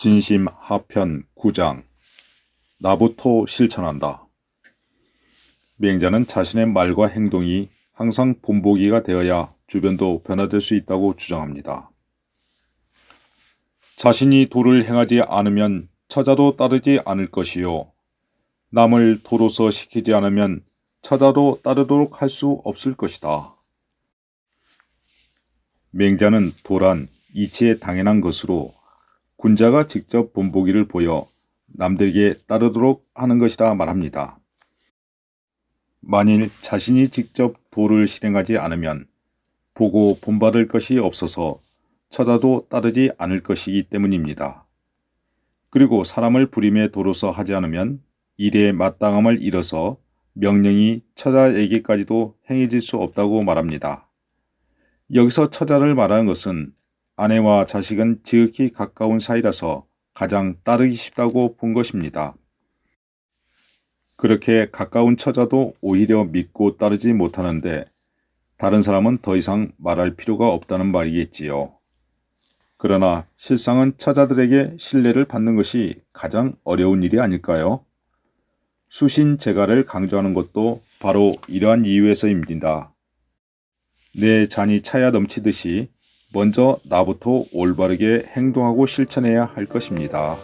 진심 하편 9장 나부터 실천한다. 맹자는 자신의 말과 행동이 항상 본보기가 되어야 주변도 변화될 수 있다고 주장합니다. 자신이 도를 행하지 않으면 처자도 따르지 않을 것이요. 남을 도로서 시키지 않으면 처자도 따르도록 할 수 없을 것이다. 맹자는 도란 이치에 당연한 것으로 군자가 직접 본보기를 보여 남들에게 따르도록 하는 것이라 말합니다. 만일 자신이 직접 도를 실행하지 않으면 보고 본받을 것이 없어서 처자도 따르지 않을 것이기 때문입니다. 그리고 사람을 부림에 도로서 하지 않으면 일의 마땅함을 잃어서 명령이 처자에게까지도 행해질 수 없다고 말합니다. 여기서 처자를 말하는 것은 아내와 자식은 지극히 가까운 사이라서 가장 따르기 쉽다고 본 것입니다. 그렇게 가까운 처자도 오히려 믿고 따르지 못하는데 다른 사람은 더 이상 말할 필요가 없다는 말이겠지요. 그러나 실상은 처자들에게 신뢰를 받는 것이 가장 어려운 일이 아닐까요? 수신 제가를 강조하는 것도 바로 이러한 이유에서입니다. 내 잔이 차야 넘치듯이 먼저 나부터 올바르게 행동하고 실천해야 할 것입니다.